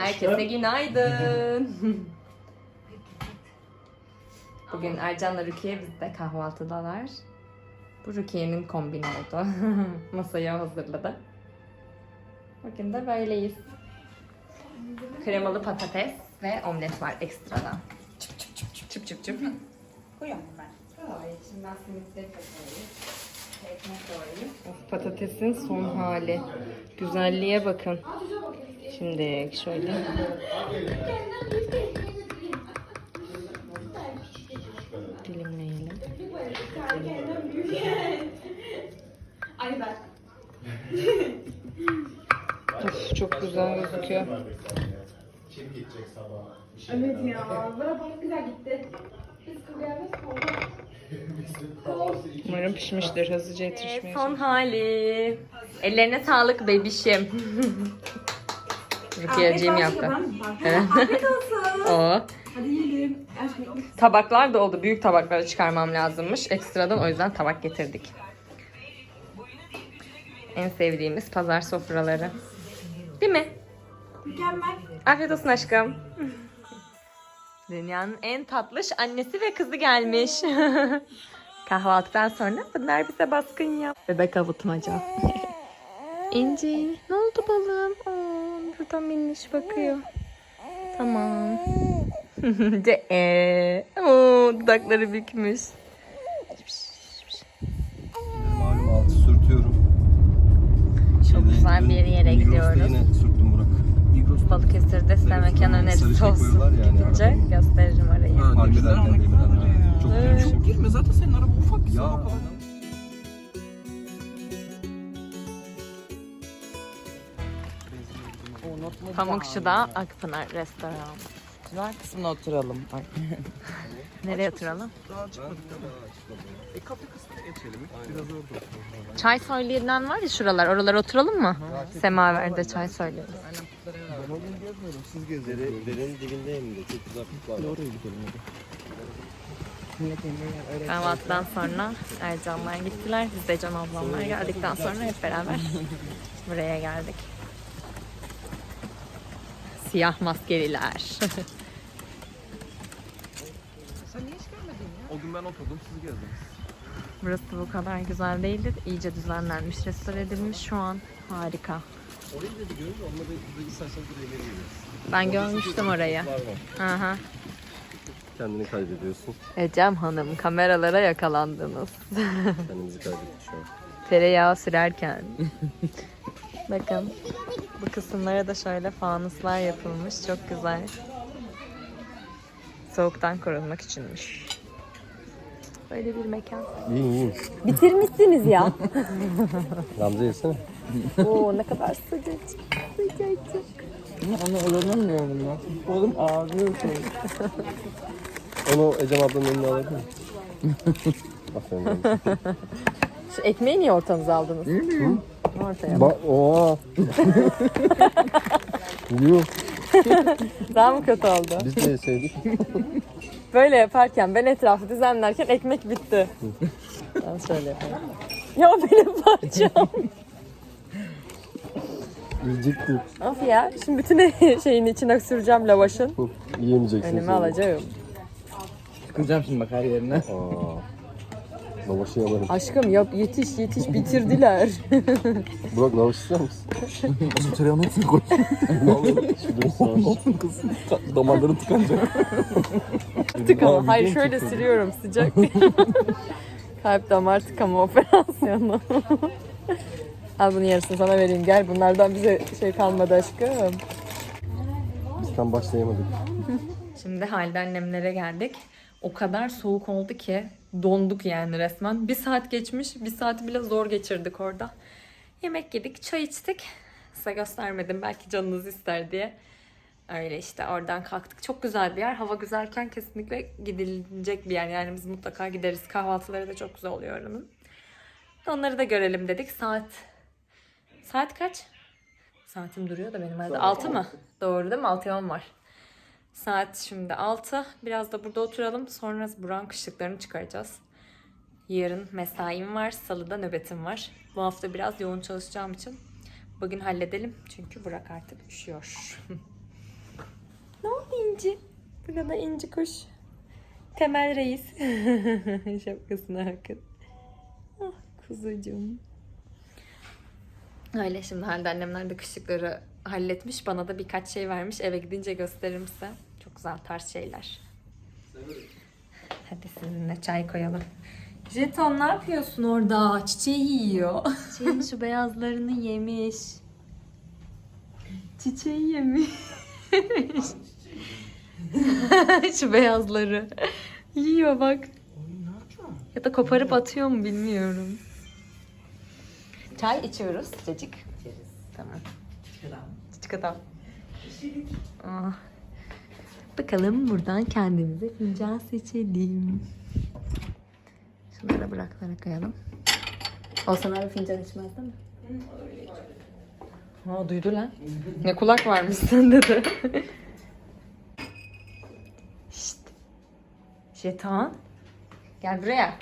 Herkese günaydın. Bugün Ercan'la Rukiye bizde kahvaltıdalar. Bu Rukiye'nin kombini oldu. Masayı o hazırladı. Bugün de böyleyiz. Kremalı patates ve omlet var ekstradan. Çıp çıp çıp çıp çıp çıp çıp. Koyuyorum ben. Şimdi ben simitleri koyayım. Patatesin son hali. Güzelliğe bakın. Şimdi şöyle. Dilimleyelim. Ay ben. Of, çok güzel gözüküyor. Evet ya. Bana çok güzel gitti. Biz kıvırıyoruz oldu. Umarım pişmiştir. Hızlıca yetişmeye Son hali. Ellerine sağlık bebişim. Rukiye'ciğim yaptı. Evet. Afiyet olsun. o. Hadi yiyelim. Aşkım. Tabaklar da oldu. Büyük tabaklara çıkarmam lazımmış. Ekstradan o yüzden tabak getirdik. En sevdiğimiz pazar sofraları. Değil mi? Mükemmel. Afiyet olsun aşkım. Dünyanın en tatlış annesi ve kızı gelmiş. Kahvaltıdan sonra bunlar bize baskın yap. Bebek avutmaca. İnci, ne oldu balım? Aa, burada minniş bakıyor. Tamam. Ce ee. Oo, dudakları bükmüş. Malum altı sürtüyorum. Çok güzel bir yere Migros'ta gidiyoruz. yine sürttüm Burak. Migros'ta Balıkesir'de size mekan önerisi olsun. yani Gidince arabanın. gösteririm orayı. Ha, Park ederken ya. Çok. Çok girme zaten senin araba ufak. Sen Ya. Pamukçu'da Akpınar Restoran. Güzel kısmına oturalım. Nereye oturalım? E kafe kısmına geçelim. Biraz orada oturalım. Çay söyleyen var ya şuralar. Oralara oturalım mı? Semaver'de çay söylüyoruz. Ben o gün gezmiyorum. Siz gezin. Dere, derenin dibindeyim de çok uzaklık var. Oraya gidelim hadi. Kahvaltıdan sonra Ercanlar gittiler. Biz de Can ablamlar geldikten sonra hep beraber buraya geldik. Siyah maskeliler. Sen niye hiç gelmedin ya? O gün ben oturdum siz gezdiniz. Burası bu kadar güzel değildi. İyice düzenlenmiş, restore edilmiş şu an. Harika. Orayı da biliyoruz. Onları da isterseniz buraya geliyoruz. Ben görmüştüm orayı. Hı hı. Kendini kaybediyorsun. Ecem Hanım kameralara yakalandınız. Kendimizi kaybettik şu an. Tereyağı sürerken. Bakın bu kısımlara da şöyle fanuslar yapılmış. Çok güzel. Soğuktan korunmak içinmiş. Böyle bir mekan. Yiyin yiyin. Bitirmişsiniz ya. Gamze yesene. Oo ne kadar sıcacık. Sıcacık. Onu oranamıyorum ya. Oğlum ağrıyor şey. Onu Ecem ablanın önüne alabilir miyim? Aferin. Şu ekmeği niye ortanıza aldınız? Ortaya. Bak oha. Yuh. Daha mı kötü oldu? Biz de yeseydik. Böyle yaparken ben etrafı düzenlerken ekmek bitti. ben şöyle yapayım. Ya o benim parçam. Yiyecektik. of ya. Şimdi bütün şeyin içine süreceğim lavaşın. Yiyemeyeceksin. Önüme sen. alacağım. Sıkılacağım şimdi bak her yerine. Aa. Lavaşı yalarım. Aşkım yap yetiş yetiş bitirdiler. Burak lavaş ister misin? Şu tereyağını hepsini koy. Sağ Olsun kız. Damarların tıkanacak. Tıkama. Hayır şöyle siliyorum sıcak. Kalp damar tıkama operasyonu. Al bunun yarısını sana vereyim gel. Bunlardan bize şey kalmadı aşkım. Biz tam başlayamadık. Şimdi Halide annemlere geldik. O kadar soğuk oldu ki donduk yani resmen. Bir saat geçmiş, bir saati bile zor geçirdik orada. Yemek yedik, çay içtik. Size göstermedim belki canınız ister diye. Öyle işte oradan kalktık. Çok güzel bir yer. Hava güzelken kesinlikle gidilecek bir yer. Yani biz mutlaka gideriz. Kahvaltıları da çok güzel oluyor oranın. Onları da görelim dedik. Saat Saat kaç? Saatim duruyor da benim arada. 6 mı? Doğru değil mi? 6'ya 10 var. Saat şimdi 6. Biraz da burada oturalım. Sonra Buran kışlıklarını çıkaracağız. Yarın mesaim var. Salıda nöbetim var. Bu hafta biraz yoğun çalışacağım için bugün halledelim. Çünkü Burak artık üşüyor. İnci. Burada inci kuş. Temel reis. Şapkasına bakın. Ah kuzucuğum. Öyle şimdi Halide annemler de kışlıkları halletmiş. Bana da birkaç şey vermiş. Eve gidince gösteririm size. Güzel tarz şeyler. Hadi sizinle çay koyalım. Jeton ne yapıyorsun orada? Çiçeği yiyor. Çiçeğin şu beyazlarını yemiş. Çiçeği yemiş. şu beyazları. Yiyor bak. Ya da koparıp atıyor mu bilmiyorum. Çay içiyoruz sıcacık. Tamam. Küçük adam. Ah. Bakalım buradan kendimize fincan seçelim. Şunları bıraklara koyalım. Olsan abi fincan içmez değil mi? Ha duydu lan. Ne kulak varmış sende de. Şşt. Jeton. Gel buraya.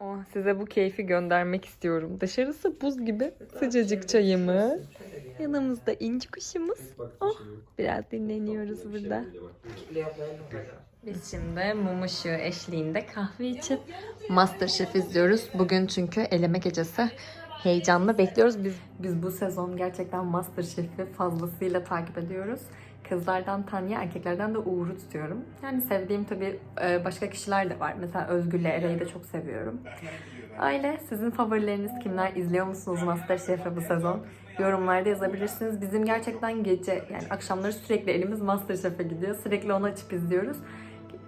Oh, size bu keyfi göndermek istiyorum. Dışarısı buz gibi sıcacık çayımız. Yanımızda inci kuşumuz. Oh, biraz dinleniyoruz burada. Biz şimdi mum ışığı eşliğinde kahve içip Masterchef izliyoruz. Bugün çünkü eleme gecesi. Heyecanla bekliyoruz. Biz biz bu sezon gerçekten Masterchef'i fazlasıyla takip ediyoruz. Kızlardan Tanya, erkeklerden de Uğur'u tutuyorum. Yani sevdiğim tabii e, başka kişiler de var. Mesela Özgür'le Eray'ı da çok seviyorum. Aile, sizin favorileriniz kimler? İzliyor musunuz Masterchef'i bu sezon? Yorumlarda yazabilirsiniz. Bizim gerçekten gece, yani akşamları sürekli elimiz Masterchef'e gidiyor. Sürekli onu açıp izliyoruz.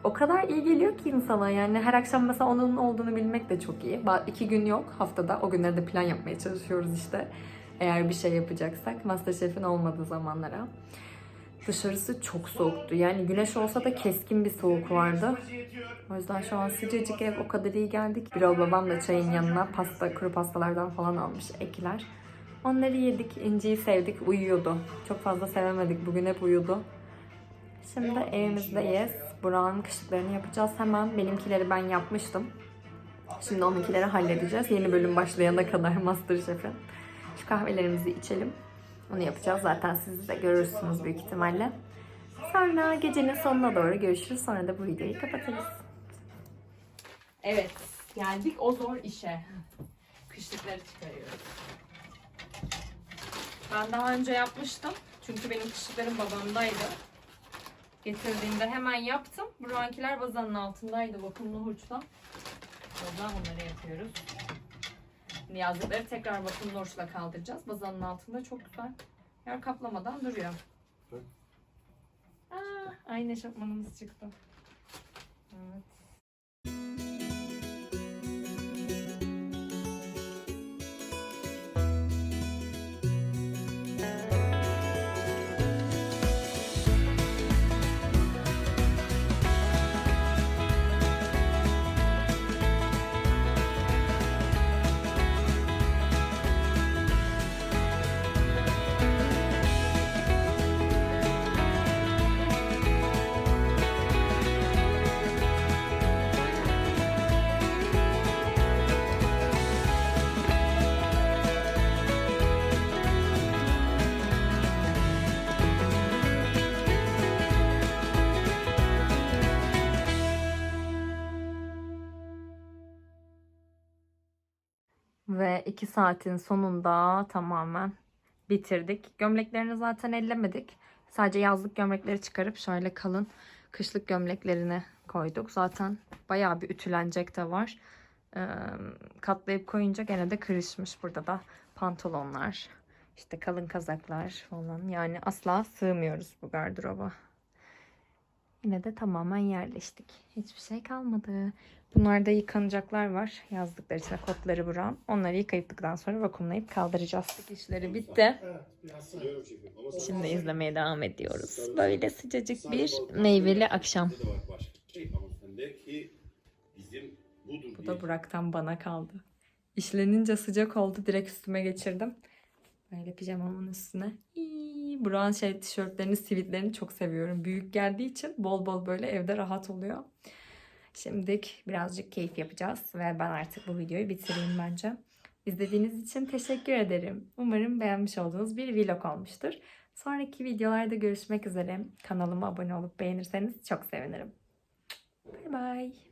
O kadar iyi geliyor ki insana yani her akşam mesela onun olduğunu bilmek de çok iyi. İki gün yok haftada. O günlerde plan yapmaya çalışıyoruz işte. Eğer bir şey yapacaksak. Masterchef'in olmadığı zamanlara. Dışarısı çok soğuktu. Yani güneş olsa da keskin bir soğuk vardı. O yüzden şu an sıcacık ev o kadar iyi geldik. Bir babam da çayın yanına pasta, kuru pastalardan falan almış ekler. Onları yedik, inciyi sevdik, uyuyordu. Çok fazla sevemedik, bugün hep uyudu. Şimdi evimizdeyiz. Burak'ın kışlıklarını yapacağız hemen. Benimkileri ben yapmıştım. Şimdi onunkileri halledeceğiz. Yeni bölüm başlayana kadar Masterchef'in. Şu kahvelerimizi içelim. Onu yapacağız. Zaten siz de görürsünüz büyük ihtimalle. Sonra gecenin sonuna doğru görüşürüz. Sonra da bu videoyu kapatırız. Evet. Geldik o zor işe. Kışlıkları çıkarıyoruz. Ben daha önce yapmıştım. Çünkü benim kışlıklarım babamdaydı. Getirdiğimde hemen yaptım. Burankiler bazanın altındaydı vakumlu hurçla. Oradan onları yapıyoruz. Yazdıkları tekrar vakumlu hurçla kaldıracağız. Bazanın altında çok güzel. Yer kaplamadan duruyor. Aa, aynı eşofmanımız çıktı. Evet. Ve iki saatin sonunda tamamen bitirdik. Gömleklerini zaten ellemedik. Sadece yazlık gömlekleri çıkarıp şöyle kalın kışlık gömleklerini koyduk. Zaten bayağı bir ütülenecek de var. Ee, katlayıp koyunca gene de kırışmış. Burada da pantolonlar, işte kalın kazaklar falan. Yani asla sığmıyoruz bu gardıroba. Yine de tamamen yerleştik. Hiçbir şey kalmadı. Bunlarda yıkanacaklar var. Yazdıkları içine kodları buran. Onları yıkayıptıktan sonra vakumlayıp kaldıracağız. İşleri bitti. Şimdi izlemeye devam ediyoruz. Böyle sıcacık bir meyveli akşam. Bu da Burak'tan bana kaldı. İşlenince sıcak oldu. Direkt üstüme geçirdim. Böyle pijamamın üstüne. İyi, Burak'ın şey tişörtlerini, sivitlerini çok seviyorum. Büyük geldiği için bol bol böyle evde rahat oluyor. Şimdilik birazcık keyif yapacağız ve ben artık bu videoyu bitireyim bence. İzlediğiniz için teşekkür ederim. Umarım beğenmiş olduğunuz bir vlog olmuştur. Sonraki videolarda görüşmek üzere. Kanalıma abone olup beğenirseniz çok sevinirim. Bay bay.